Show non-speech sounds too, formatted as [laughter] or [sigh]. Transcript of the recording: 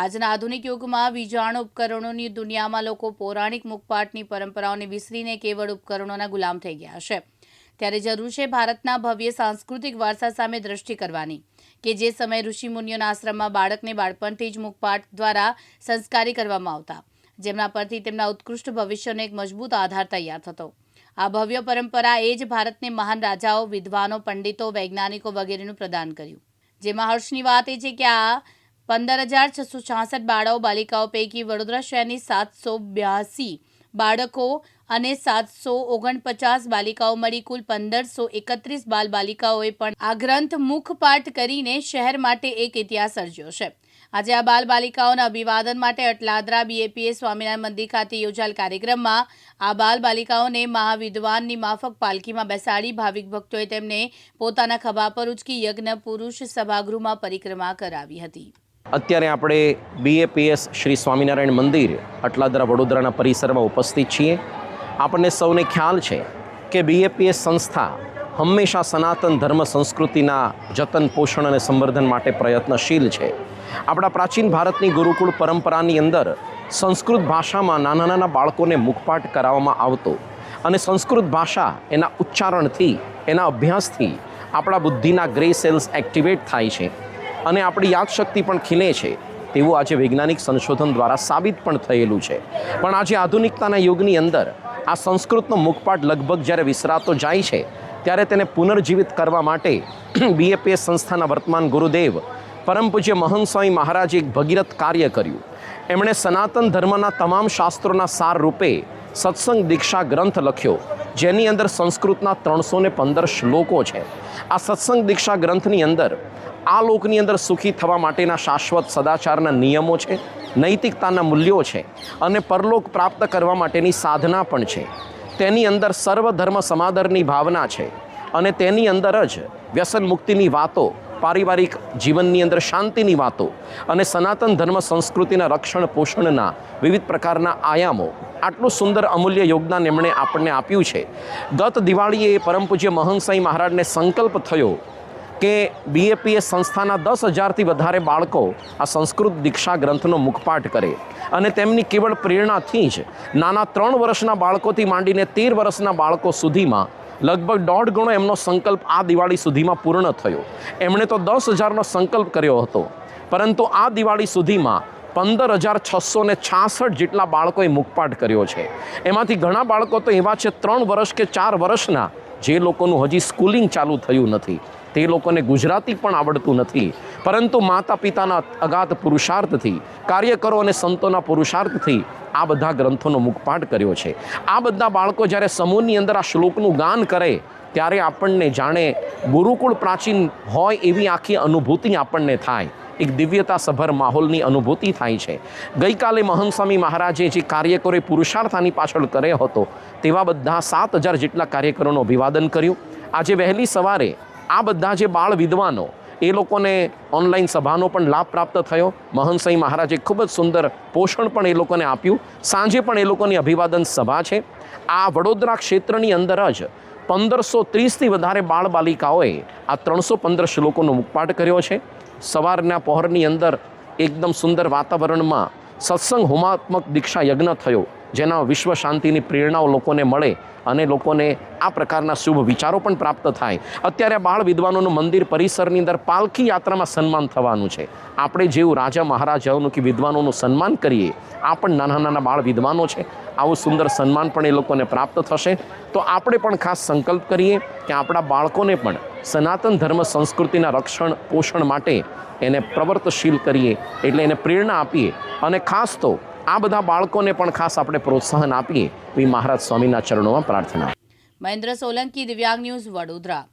આજના આધુનિક યુગમાં વીજાણુ ઉપકરણોની દુનિયામાં લોકો પૌરાણિક મુખપાટની પરંપરાઓને વિસરીને કેવળ ઉપકરણોના ગુલામ થઈ ગયા છે ત્યારે જરૂર છે ભારતના ભવ્ય સાંસ્કૃતિક વારસા સામે દ્રષ્ટિ કરવાની, કે જે સમયે ઋષિમુનિઓના આશ્રમમાં બાળકને બાળપણથી જ મુખપાઠ દ્વારા સંસ્કારી કરવામાં આવતા, જેમના પરથી તેમના ઉત્કૃષ્ટ ભવિષ્યનો એક મજબૂત આધાર તૈયાર થતો. આ ભવ્ય પરંપરા એ જ ભારતને મહાન રાજાઓ, વિદ્વાનો, પંડિતો, વૈજ્ઞાનિકો વગેરેનું પ્રદાન કર્યું. જેમાં હર્ષની વાત એ છે કે આ પંદર હજાર છસો છાસઠ બાળાઓ બાલિકાઓ પૈકી વડોદરા શહેરની સાતસો બ્યાસી બાળકો અને સાતસો ઓગણપચાસ બાલિકાઓ મળી કુલ પંદરસો એકત્રીસ બાલ બાલિકાઓએ પણ આ ગ્રંથ મુખપાઠ કરીને શહેર માટે એક ઇતિહાસ સર્જ્યો છે. આજે આ બાલ બાલિકાઓના અભિવાદન માટે અટલાદરા બીએપીએ સ્વામિનારાયણ મંદિર ખાતે યોજાયેલ કાર્યક્રમમાં આ બાલ બાલિકાઓને મહાવિદ્વાનની માફક પાલખીમાં બેસાડી ભાવિક ભક્તોએ તેમને પોતાના ખભા પર ઉચકી યજ્ઞ પુરુષ સભાગૃહમાં પરિક્રમા કરાવી હતી. અત્યારે આપણે બીએપીએસ શ્રી સ્વામિનારાયણ મંદિર અટલાદરા વડોદરાના પરિસરમાં ઉપસ્થિત છીએ. આપણને સૌને ખ્યાલ છે કે બીએપીએસ સંસ્થા હંમેશા સનાતન ધર્મ સંસ્કૃતિના જતન, પોષણ અને સંવર્ધન માટે પ્રયત્નશીલ છે. આપણા પ્રાચીન ભારતની ગુરુકુળ પરંપરાની અંદર સંસ્કૃત ભાષામાં નાના નાના બાળકોને મુખપાઠ કરાવવામાં આવતો અને સંસ્કૃત ભાષા એના ઉચ્ચારણથી, એના અભ્યાસથી આપણા બુદ્ધિના ગ્રે સેલ્સ એક્ટિવેટ થાય છે. અને આપણી યાદશક્તિ પણ ખીલે છે. તેવું આજે વૈજ્ઞાનિક સંશોધન દ્વારા સાબિત પણ થયેલું છે. પણ આજે આધુનિકતાના યુગની અંદર આ સંસ્કૃતનો મુખપાઠ લગભગ જ્યારે વિસરાતો જાય છે, ત્યારે તેને પુનર્જીવિત કરવા માટે [clears throat] બીએપીએસ સંસ્થાના વર્તમાન ગુરુદેવ પરમ પૂજ્ય મહંત સ્વામી મહારાજે એક ભગીરથ કાર્ય કર્યું. એમણે સનાતન ધર્મના તમામ શાસ્ત્રોના સાર રૂપે સત્સંગ દીક્ષા ગ્રંથ લખ્યો. જેની અંદર સંસ્કૃતના ત્રણસો ને પંદર શ્લોકો છે. આ સત્સંગ દીક્ષા ગ્રંથની અંદર આ લોકની અંદર સુખી થવા માટેના શાશ્વત સદાચારના નિયમો છે, નૈતિકતાના મૂલ્યો છે અને પરલોક પ્રાપ્ત કરવા માટેની સાધના પણ છે. તેની અંદર સર્વધર્મ સમાદરની ભાવના છે અને તેની અંદર જ વ્યસન મુક્તિની વાતો પારિવારિક જીવનની અંદર શાંતિની વાતો અને સનાતન ધર્મ સંસ્કૃતિના રક્ષણ પોષણના વિવિધ પ્રકારના આયામો, આટલું સુંદર અમૂલ્ય યોગદાન એમણે આપણને આપ્યું છે. ગત દિવાળીએ પરમ પૂજ્ય મહંસાઈ મહારાજને સંકલ્પ થયો કે બીએપીએસ સંસ્થાના દસ હજારથી વધારે બાળકો આ સંસ્કૃત દીક્ષા ગ્રંથનો મુખપાઠ કરે અને તેમની કેવળ પ્રેરણાથી જ નાના ત્રણ વર્ષના બાળકોથી માંડીને તેર વર્ષના બાળકો સુધીમાં લગભગ દોઢ ગણો એમનો સંકલ્પ આ દિવાળી સુધીમાં પૂર્ણ થયો. એમણે તો દસ હજારનો સંકલ્પ કર્યો હતો. પરંતુ આ દિવાળી સુધીમાં પંદર હજાર છસો ને છાસઠ જેટલા બાળકોએ મુખપાઠ કર્યો છે. એમાંથી ઘણા બાળકો તો એવા છે ત્રણ વર્ષ કે ચાર વર્ષના, જે લોકોનું હજી સ્કૂલિંગ ચાલુ થયું નથી. તે લોકોને ગુજરાતી પણ આવડતું નથી. પરંતુ માતા પિતાના અગાધ પુરુષાર્થથી કાર્યકરો અને સંતોના પુરુષાર્થથી આ બધા ગ્રંથોનો મુખપાઠ કર્યો છે. આ બધા બાળકો જ્યારે સમૂહની અંદર આ શ્લોકનું ગાન કરે, ત્યારે આપણને જાણે ગુરુકુળ પ્રાચીન હોય એવી આખી અનુભૂતિ આપણને થાય. એક દિવ્યતા સભર માહોલની અનુભૂતિ થાય છે. ગઈકાલે મહંસ્વામી મહારાજે જે કાર્યકરોએ પુરુષાર્થાની પાછળ કર્યો હતો, તેવા બધા સાત હજાર જેટલા કાર્યકરોનું અભિવાદન કર્યું. આજે વહેલી સવારે આ બધા જે બાળ વિદ્વાનો એ લોકોને ઓનલાઈન સભાનો પણ લાભ પ્રાપ્ત થયો. મહંત મહારાજે ખૂબ જ સુંદર પોષણ પણ એ લોકોને આપ્યું. સાંજે પણ એ લોકોની અભિવાદન સભા છે. આ વડોદરા ક્ષેત્રની અંદર જ પંદરસો ત્રીસથી વધારે બાળ બાલિકાઓએ આ ત્રણસો પંદર શ્લોકોનો મુખપાઠ કર્યો છે. સવારના પહોરની અંદર એકદમ સુંદર વાતાવરણમાં સત્સંગ હોમાત્મક દીક્ષા યજ્ઞ થયો. જેના વિશ્વ શાંતિની પ્રેરણાઓ લોકોને મળે અને લોકોને આ પ્રકારના શુભ વિચારો પણ પ્રાપ્ત થાય. અત્યારે બાળ વિદ્વાનોનું મંદિર પરિસરની અંદર પાલખી યાત્રામાં સન્માન થવાનું છે. આપણે જેવું રાજા મહારાજાઓનું કે વિદ્વાનોનું સન્માન કરીએ, આ પણ નાના નાના બાળ વિદ્વાનો છે. આવું સુંદર સન્માન પણ એ લોકોને પ્રાપ્ત થશે. તો આપણે પણ ખાસ સંકલ્પ કરીએ કે આપણા બાળકોને પણ સનાતન ધર્મ સંસ્કૃતિના રક્ષણ પોષણ માટે એને પ્રવર્તશીલ કરીએ, એટલે એને પ્રેરણા આપીએ. અને ખાસ તો આ બધા બાળકોને પણ ખાસ આપણે પ્રોત્સાહન આપીએ એવી મહારાજ સ્વામીના ચરણોમાં પ્રાર્થના. મહેન્દ્ર સોલંકી, દિવ્યાંગ ન્યૂઝ વડોદરા.